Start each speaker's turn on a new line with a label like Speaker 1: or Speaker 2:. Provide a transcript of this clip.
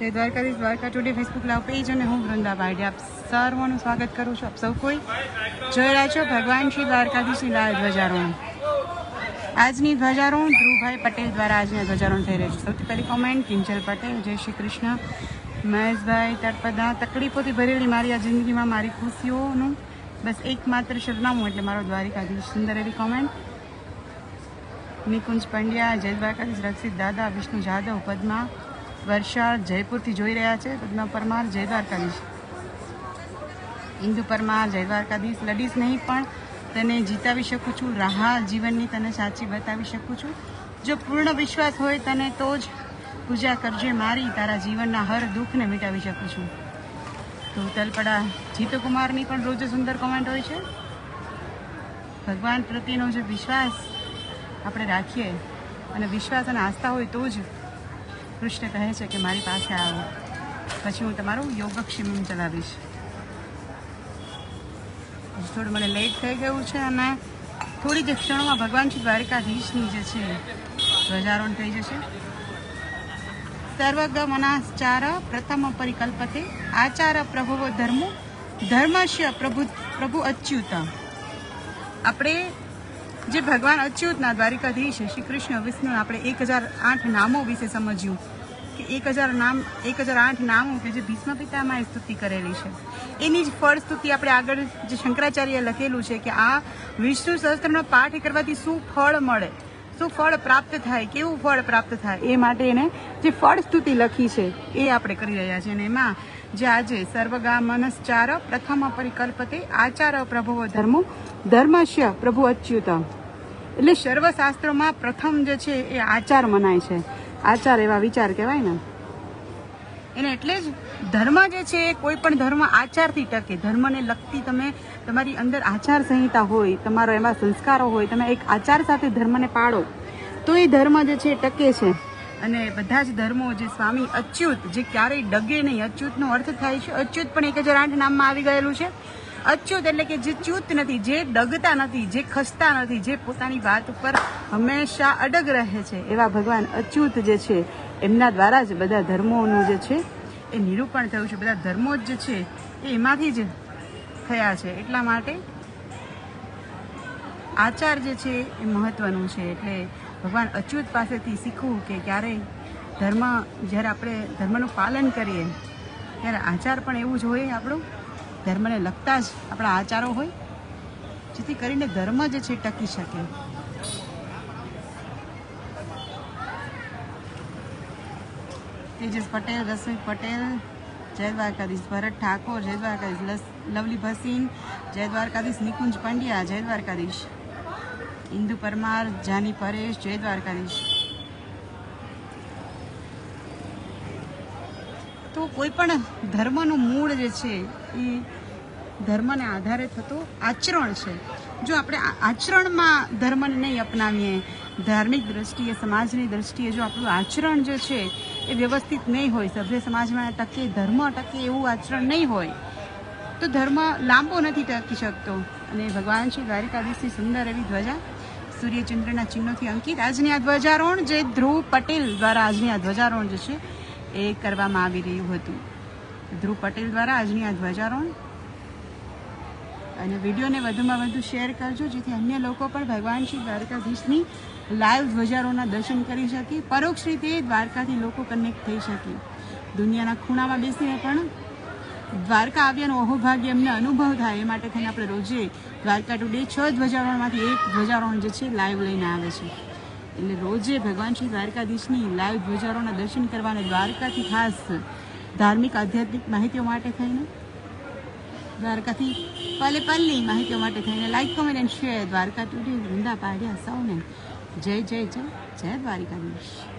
Speaker 1: જય Dwarkadhish Dwarka today Facebook live page અને હું વૃંદા બારડે. આપ સર્વનું સ્વાગત કરું છું. આપ સૌ કોઈ જોઈ રહ્યા છો ભગવાન શ્રી દ્વારકાધીશની લાલ ધ્વજારોહણ. આજની ધ્વજારોહણ ધ્રુવભાઈ પટેલ દ્વારા આજની ધ્વજારોહણ થઈ રહ્યું છે. સૌથી પહેલી કોમેન્ટ કિંજલ પટેલ, જય શ્રી કૃષ્ણ. મહેશભાઈ તળપદા, તકલીફોથી ભરેલી મારી આ જિંદગીમાં મારી ખુશીઓનું બસ એકમાત્ર સરનામું એટલે મારો દ્વારિકાધીશ. સુંદર એવી કોમેન્ટ નિકુંજ પંડ્યા, જય દ્વારકાધીશ, રક્ષિત દાદા, વિષ્ણુ જાદવ, પદ્મા વર્ષા જયપુરથી જોઈ રહ્યા છે. પદ્મા પરમાર જય દ્વારકાધીશ ઇન્દુ પરમાર જય દ્વારકાધીશ લડીશ નહીં, પણ તને જીતાવી શકું છું. રાહ જીવનની તને સાચી બતાવી શકું છું. જો પૂર્ણ વિશ્વાસ હોય તને તો જ પૂજા કરજે. મારી તારા જીવનના હર દુઃખને મિટાવી શકું છું. તો તલપડા જીતુકુમારની પણ રોજ સુંદર કોમેન્ટ હોય છે. ભગવાન પ્રત્યેનો જે વિશ્વાસ આપણે રાખીએ અને વિશ્વાસ અને આસ્થા હોય તો જ કૃષ્ણ કહે છે કે મારી પાસે આવો. પછી હું તમારું યોગક્ષેમ ચલાવીશ. થોડું મને લેટ થઈ ગયું છે અને થોડી જ ક્ષણોમાં ભગવાન શ્રી દ્વારકાધીશની જે છે, ધ્વજારોહણ થઈ જશે. સર્વગમનાચાર પ્રથમ પરિકલ્પતે આચાર પ્રભુ ધર્મો ધર્મશ્ય પ્રભુ પ્રભુ અચ્યુત. આપણે જે ભગવાન અચ્યુતના દ્વારિકાધીશ શ્રી કૃષ્ણ વિષ્ણુ આપણે એક હજાર આઠ નામો વિશે સમજ્યું કે એક હજાર નામ, એક હજાર આઠ નામો કે જે ભીષ્મ પિતામાં સ્તુતિ કરેલી છે. એની જ ફળ સ્તુતિ આપણે આગળ જે શંકરાચાર્ય લખેલું છે કે આ વિષ્ણુ સહસ્ત્રનો પાઠ કરવાથી શું ફળ મળે? શું ફળ પ્રાપ્ત થાય? કેવું ફળ પ્રાપ્ત થાય? એ માટે એને જે ફળ સ્તુતિ લખી છે એ આપણે કરી રહ્યા છીએ અને એમાં જે આજે સર્વગા મનસ્ચાર પ્રથમ પરિકલ્પતે આચાર પ્રભુઓ ધર્મો ધર્મશ્ય પ્રભુ અચ્યુત એટલે સર્વશાસ્ત્રોમાં પ્રથમ જે છે એ આચાર મનાય છે. આચાર એવા વિચાર કહેવાય ને. એને એટલે જ ધર્મ જે છે એ કોઈ પણ ધર્મ આચારથી ટકે. ધર્મને લગતી તમે તમારી અંદર આચાર સંહિતા હોય, તમારો એમાં સંસ્કારો હોય, તમે એક આચાર સાથે ધર્મને પાડો તો એ ધર્મ જે છે ટકે છે. અને બધા જ ધર્મો જે સ્વામી અચ્યુત, જે ક્યારેય ડગે નહીં. અચ્યુતનો અર્થ થાય છે, અચ્યુત પણ એક હજાર આઠ નામમાં આવી ગયેલું છે. અચ્યુત એટલે કે જે ચ્યુત નથી, જે ડગતા નથી, જે ખસતા નથી, જે પોતાની વાત ઉપર હંમેશા અડગ રહે છે. એવા ભગવાન અચ્યુત જે છે, એમના દ્વારા જ બધા ધર્મોનું જે છે, એ નિરૂપણ થયું છે. બધા ધર્મો જ જે છે, એ એમાંથી જ થયા છે. એટલા માટે આચાર જે છે, એ મહત્વનું છે. એટલે ભગવાન અચ્યુત પાસેથી શીખવું કે ક્યારેય ધર્મ, જ્યારે આપણે ધર્મનું પાલન કરીએ, ત્યારે આચાર પણ એવું જ હોય આપણું. ધર્મને લગતા જ આપણા આચારો હોય, જેથી કરીને ધર્મ જે છે ટકી શકે. તેજસ પટેલ રશ્મિ પટેલ, જય દ્વારકાધીશ ભરત ઠાકોર, જય દ્વારકાધીશ લવલી ભસીન, જય દ્વારકાધીશ નિકુંજ પંડ્યા, જય દ્વારકાધીશ ઇન્દુ પરમાર, જાની પરેશ, જય દ્વારકાધીશ. તો કોઈ પણ ધર્મનું મૂળ જે છે એ ધર્મને આધારે થતું આચરણ છે. જો આપણે આચરણમાં ધર્મને નહીં અપનાવીએ, ધાર્મિક દ્રષ્ટિએ, સમાજની દ્રષ્ટિએ જો આપણું આચરણ જે છે એ વ્યવસ્થિત નહીં હોય, સભ્ય સમાજમાં ટકે, ધર્મ ટકે એવું આચરણ નહીં હોય, તો ધર્મ લાંબો નથી ટકી શકતો. અને ભગવાન શ્રી દ્વારિકાધીશની સુંદર એવી ધ્વજા, સૂર્યચંદ્રના ચિહ્નોથી અંકિત આજની આ ધ્વજારોહણ જે ધ્રુવ પટેલ દ્વારા આજની આ ધ્વજારોહણ જે છે એ કરવામાં આવી રહ્યું હતું. ધ્રુવ પટેલ દ્વારા આજની આ ધ્વજારોહણ. અને વિડીયોને વધુમાં વધુ શેર કરજો, જેથી અન્ય લોકો પણ ભગવાન શ્રી દ્વારકાધીશની લાઈવ ધ્વજારોહણના દર્શન કરી શકે, પરોક્ષ રીતે દ્વારકાથી લોકો કનેક્ટ થઈ શકે. દુનિયાના ખૂણામાં બેસીને પણ દ્વારકા આવ્યાનો અહોભાગ્ય એમને અનુભવ થાય, એ માટે થઈને આપણે રોજે દ્વારકા ટુડે છ ધ્વજારોહણમાંથી એક ધ્વજારોહણ જે છે, લાઈવ લઈને આવે છે. એટલે રોજે ભગવાન શ્રી દ્વારકાધીશની લાઈવ ધ્વજારોહણના દર્શન કરવાને દ્વારકાથી ખાસ ધાર્મિક આધ્યાત્મિક માહિતીઓ માટે થઈને? દ્વારકાથી પલે પલની માહિતીઓ માટે થઈને like comment and share Dwarka today Vrunda પાડ્યા સૌને. જય જય જય જય દ્વારિકાધીશ.